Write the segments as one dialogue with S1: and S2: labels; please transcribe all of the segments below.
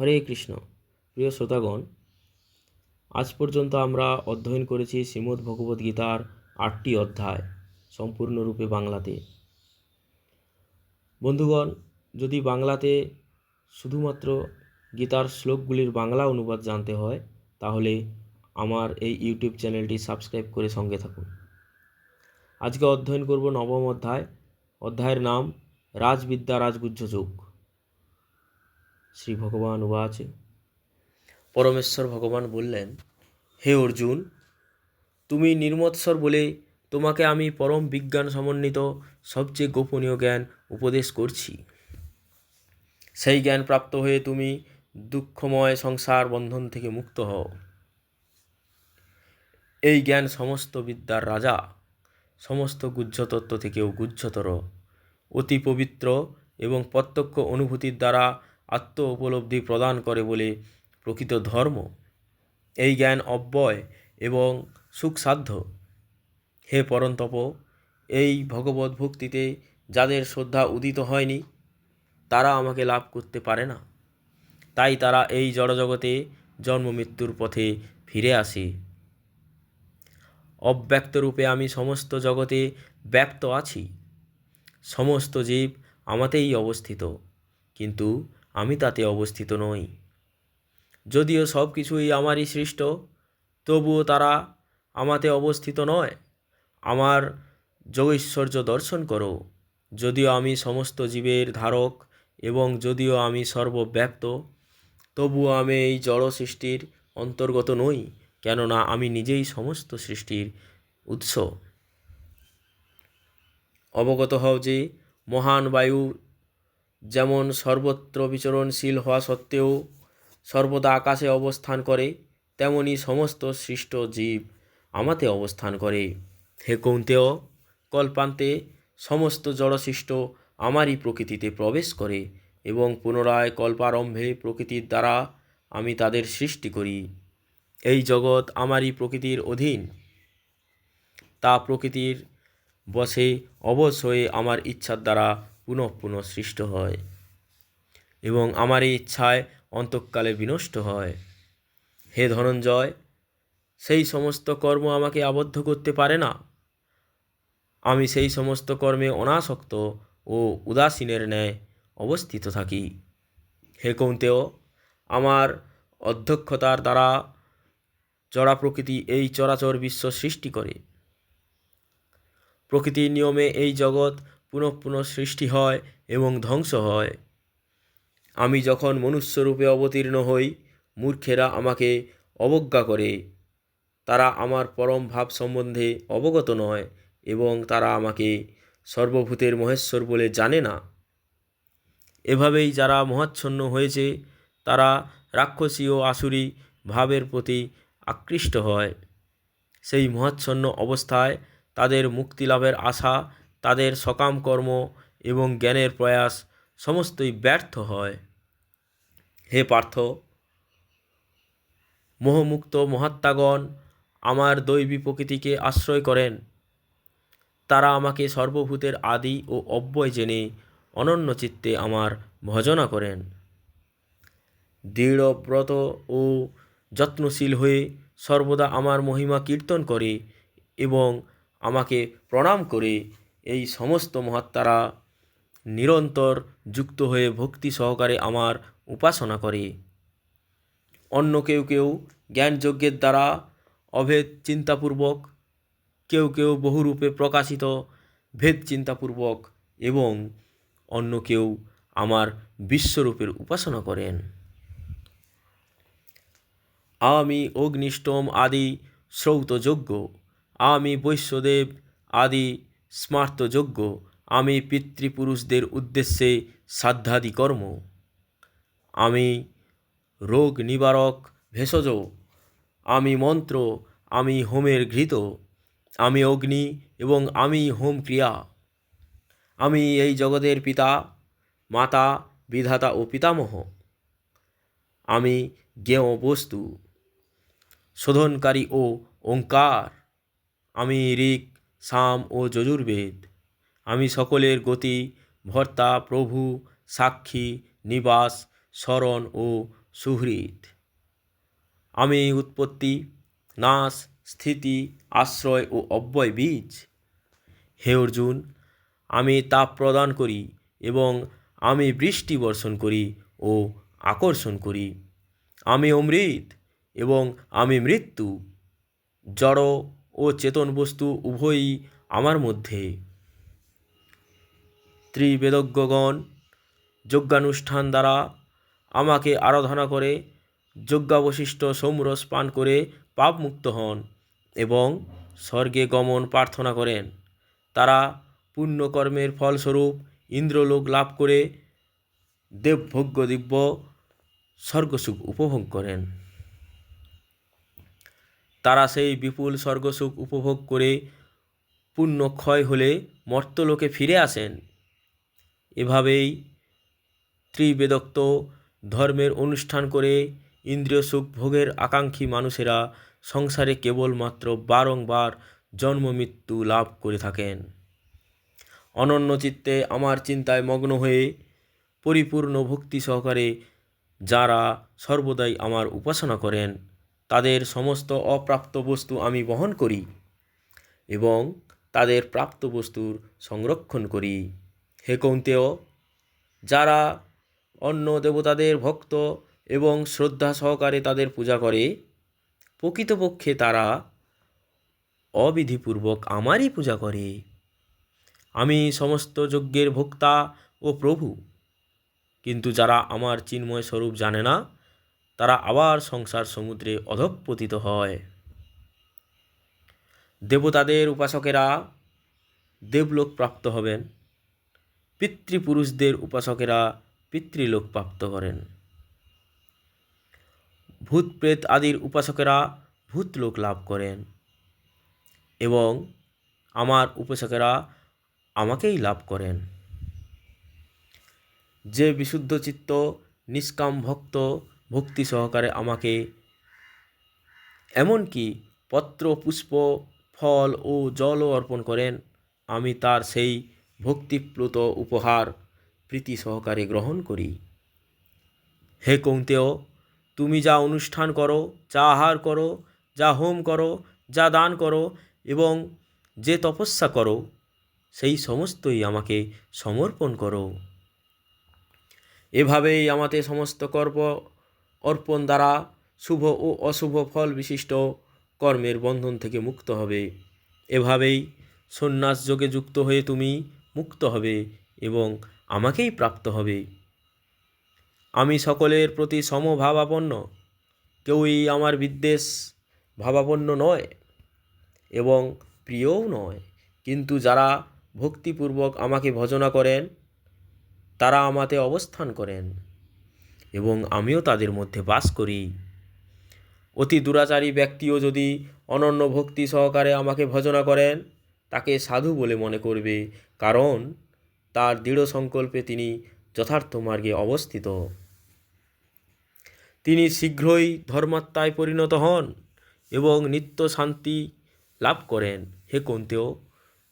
S1: হরে কৃষ্ণ প্রিয় শ্রোতাগণ আজ পর্যন্ত আমরা অধ্যয়ন করেছি শ্রীমদ্ গীতার আটটি অধ্যায় সম্পূর্ণরূপে বাংলাতে বন্ধুগণ যদি বাংলাতে শুধুমাত্র গীতার শ্লোকগুলির বাংলা অনুবাদ জানতে হয় তাহলে আমার এই ইউটিউব চ্যানেলটি সাবস্ক্রাইব করে সঙ্গে থাকুন আজকে অধ্যয়ন করব নবম অধ্যায় অধ্যায়ের নাম রাজবিদ্যা রাজগুজ্জ যোগ
S2: শ্রী ভগবান আছে পরমেশ্বর ভগবান বললেন হে অর্জুন তুমি নির্মৎসর বলে তোমাকে আমি পরম বিজ্ঞান সমন্বিত সবচেয়ে গোপনীয় জ্ঞান উপদেশ করছি সেই জ্ঞান প্রাপ্ত হয়ে তুমি দুঃখময় সংসার বন্ধন থেকে মুক্ত হও এই জ্ঞান সমস্ত বিদ্যার রাজা সমস্ত গুহ্যতত্ত্ব থেকেও গুহ্যতর অতি পবিত্র এবং প্রত্যক্ষ অনুভূতির দ্বারা আত্ম উপলব্ধি প্রদান করে বলে প্রকৃত ধর্ম এই জ্ঞান অব্যয় এবং সুখসাধ্য হে পরন্তপ এই ভগবত ভক্তিতে যাদের শ্রদ্ধা উদিত হয়নি তারা আমাকে লাভ করতে পারে না তাই তারা এই জড়জগতে জন্ম মৃত্যুর পথে ফিরে আসে অব্যক্তরূপে আমি সমস্ত জগতে ব্যক্ত আছি সমস্ত জীব আমাতেই অবস্থিত কিন্তু আমি তাতে অবস্থিত নই যদিও সব কিছুই আমারই সৃষ্ট তবুও তারা আমাতে অবস্থিত নয় আমার যোগৈশ্বর্য দর্শন করো যদিও আমি সমস্ত জীবের ধারক এবং যদিও আমি সর্বব্যাপ্ত তবুও আমি এই জড় সৃষ্টির অন্তর্গত নই কেননা আমি নিজেই সমস্ত সৃষ্টির উৎস অবগত হও যে মহান বায়ু যেমন সর্বত্র বিচরণশীল হওয়া সত্ত্বেও সর্বদা আকাশে অবস্থান করে তেমনি সমস্ত সৃষ্ট জীব আমাতে অবস্থান করে হে কৌন্তেও কল্পান্তে সমস্ত জড়সৃষ্ট আমারই প্রকৃতিতে প্রবেশ করে এবং পুনরায় কল্পারম্ভে প্রকৃতির দ্বারা আমি তাদের সৃষ্টি করি এই জগৎ আমারই প্রকৃতির অধীন তা প্রকৃতির বসে অবশ্যই আমার ইচ্ছার দ্বারা পুনঃ পুনঃ সৃষ্ট হয় এবং আমার এই ইচ্ছায় অন্তঃকালে বিনষ্ট হয় হে ধনঞ্জয় সেই সমস্ত কর্ম আমাকে আবদ্ধ করতে পারে না আমি সেই সমস্ত কর্মে অনাসক্ত ও উদাসীনের ন্যায় অবস্থিত থাকি হে কৌন্তেয় আমার অধ্যক্ষতার দ্বারা চড়া প্রকৃতি এই চরাচর বিশ্ব সৃষ্টি করে প্রকৃতির নিয়মে এই জগৎ পুনঃ পুনঃ সৃষ্টি হয় এবং ধ্বংস হয় আমি যখন মনুষ্যরূপে অবতীর্ণ হই মূর্খেরা আমাকে অবজ্ঞা করে তারা আমার পরম ভাব সম্বন্ধে অবগত নয় এবং তারা আমাকে সর্বভূতের মহেশ্বর বলে জানে না এভাবেই যারা মহাচ্ছন্ন হয়েছে তারা রাক্ষসী ও আসুরি ভাবের প্রতি আকৃষ্ট হয় সেই মহাচ্ছন্ন অবস্থায় তাদের মুক্তি লাভের আশা তাদের সকাম কর্ম এবং জ্ঞানের প্রয়াস সমস্তই ব্যর্থ হয় হে পার্থ মোহমুক্ত মহাত্মাগণ আমার দৈবী প্রকৃতিকে আশ্রয় করেন তারা আমাকে সর্বভূতের আদি ও অব্যয় জেনে অনন্য চিত্তে আমার ভজনা করেন দৃঢ়ব্রত ও যত্নশীল হয়ে সর্বদা আমার মহিমা কীর্তন করে এবং আমাকে প্রণাম করে এই সমস্ত মহাত্মারা নিরন্তর যুক্ত হয়ে ভক্তি সহকারে আমার উপাসনা করে অন্য কেউ কেউ জ্ঞানযজ্ঞের দ্বারা অভেদ চিন্তাপূর্বক কেউ কেউ বহুরূপে প্রকাশিত ভেদ চিন্তাপূর্বক এবং অন্য কেউ আমার বিশ্বরূপের উপাসনা করেন আমি অগ্নিষ্টম আদি শ্রৌতযজ্ঞ আমি বৈশ্যদেব আদি স্মার্তযজ্ঞ আমি পিতৃপুরুষদের উদ্দেশ্যে শ্রাদ্ধাদি কর্ম আমি রোগ নিবারক ভেষজ আমি মন্ত্র আমি হোমের ঘৃত আমি অগ্নি এবং আমি হোম ক্রিয়া আমি এই জগতের পিতা মাতা বিধাতা ও পিতামহ আমি জ্ঞেয় বস্তু শোধনকারী ও ওঙ্কার আমি ঋক সাম ও যজুর্বেদ আমি সকলের গতি ভর্তা প্রভু সাক্ষী নিবাস স্মরণ ও সুহৃদ আমি উৎপত্তি নাশ স্থিতি আশ্রয় ও অব্যয় বীজ হে অর্জুন আমি তাপ প্রদান করি এবং আমি বৃষ্টি বর্ষণ করি ও আকর্ষণ করি আমি অমৃত এবং আমি মৃত্যু জড় ও চেতন বস্তু উভয়ই আমার মধ্যে ত্রিবেদজ্ঞগণ যজ্ঞানুষ্ঠান দ্বারা আমাকে আরাধনা করে যজ্ঞাবশিষ্ট সৌমরস পান করে পাপমুক্ত হন এবং স্বর্গে গমন প্রার্থনা করেন তারা পুণ্যকর্মের ফলস্বরূপ ইন্দ্রলোক লাভ করে দেবভোগ্য দিব্য স্বর্গসুখ উপভোগ করেন তারা সেই বিপুল স্বর্গসুখ উপভোগ করে পুণ্যক্ষয় হলে মর্তলোকে ফিরে আসেন এভাবেই ত্রিবেদক্ত ধর্মের অনুষ্ঠান করে ইন্দ্রিয় সুখ ভোগের আকাঙ্ক্ষী মানুষেরা সংসারে কেবলমাত্র বারংবার জন্ম মৃত্যু লাভ করে থাকেন অনন্য চিত্তে আমার চিন্তায় মগ্ন হয়ে পরিপূর্ণ ভক্তি সহকারে যারা সর্বদাই আমার উপাসনা করেন তাদের সমস্ত অপ্রাপ্ত বস্তু আমি বহন করি এবং তাদের প্রাপ্ত বস্তুর সংরক্ষণ করি হে কৌন্তেয় যারা অন্য দেবতাদের ভক্ত এবং শ্রদ্ধা সহকারে তাদের পূজা করে প্রকৃতপক্ষে তারা অবিধিপূর্বক আমারই পূজা করে আমি সমস্ত যজ্ঞের ভোক্তা ও প্রভু কিন্তু যারা আমার চিন্ময় স্বরূপ জানে না তারা আবার সংসার সমুদ্রে অধঃপতিত হয় দেবতাদের উপাসকেরা দেবলোক প্রাপ্ত হবেন পিতৃপুরুষদের উপাসকেরা পিতৃলোক প্রাপ্ত করেন ভূত প্রেত আদির উপাসকেরা ভূতলোক লাভ করেন এবং আমার উপাসকেরা আমাকেই লাভ করেন যে বিশুদ্ধ চিত্ত নিষ্কাম ভক্ত ভক্তি সহকারে আমাকে এমনকি পত্র পুষ্প ফল ও জলও অর্পণ করেন আমি তার সেই ভক্তিপ্লুত উপহার প্রীতি সহকারে গ্রহণ করি হে কৌন্তেও তুমি যা অনুষ্ঠান করো যা আহার করো যা হোম করো যা দান করো এবং যে তপস্যা করো সেই সমস্তই আমাকে সমর্পণ করো এভাবেই আমাতে সমস্ত কর্ম অর্পণ দ্বারা শুভ ও অশুভ ফল বিশিষ্ট কর্মের বন্ধন থেকে মুক্ত হবে এভাবেই সন্ন্যাস যোগে যুক্ত হয়ে তুমি মুক্ত হবে এবং আমাকেই প্রাপ্ত হবে আমি সকলের প্রতি সমভাবাপন্ন কেউই আমার বিদ্বেষ ভাবাপন্ন নয় এবং প্রিয়ও নয় কিন্তু যারা ভক্তিপূর্বক আমাকে ভজনা করেন তারা আমাতে অবস্থান করেন এবং আমিও তাদের মধ্যে বাস করি অতি দুরাচারী ব্যক্তিও যদি অনন্য ভক্তি সহকারে আমাকে ভজনা করেন তাকে সাধু বলে মনে করবে কারণ তার দৃঢ় সংকল্পে তিনি যথার্থ মার্গে অবস্থিত তিনি শীঘ্রই ধর্মাত্মায় পরিণত হন এবং নিত্য শান্তি লাভ করেন হে কন্তেও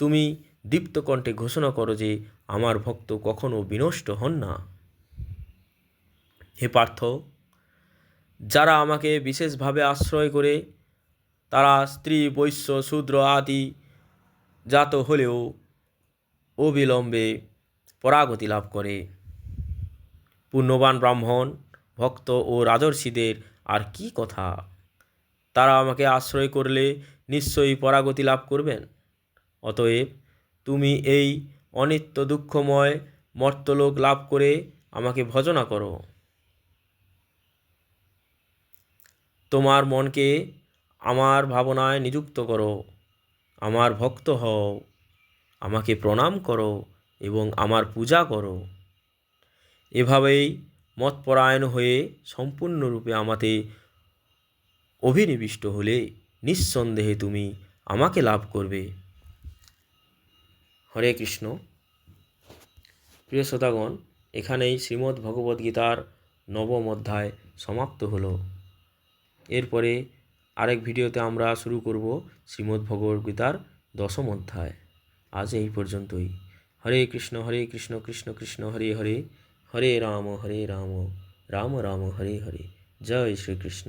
S2: তুমি দীপ্তকণ্ঠে ঘোষণা করো যে আমার ভক্ত কখনো বিনষ্ট হন না হে পার্থ যারা আমাকে বিশেষভাবে আশ্রয় করে তারা স্ত্রী বৈশ্য শূদ্র আদি জাত হলেও অবিলম্বে পরাগতি লাভ করে পূর্ণবান ব্রাহ্মণ ভক্ত ও রাজর্ষিদের আর কি কথা তারা আমাকে আশ্রয় করলে নিশ্চয়ই পরাগতি লাভ করবেন অতএব তুমি এই অনিত্য দুঃখময় মর্তলোক লাভ করে আমাকে ভজনা করো তোমার মনকে আমার ভাবনায় নিযুক্ত করো আমার ভক্ত হও আমাকে প্রণাম করো এবং আমার পূজা করো এভাবেই মতপরায়ণ হয়ে সম্পূর্ণরূপে আমাতে অভিনিবিষ্ট হলে নিঃসন্দেহে তুমি আমাকে লাভ করবে
S1: হরে কৃষ্ণ প্রিয় শ্রোতাগণ এখানেই শ্রীমদ্ ভগবদ্গীতার নবম অধ্যায় সমাপ্ত হলো এরপরে আরেক ভিডিওতে আমরা শুরু করব শ্রীমদ্ গীতার দশম অধ্যায় আজ এই পর্যন্তই হরে কৃষ্ণ হরে কৃষ্ণ কৃষ্ণ কৃষ্ণ হরে হরে হরে রাম হরে রাম রাম রাম হরে হরে জয় শ্রীকৃষ্ণ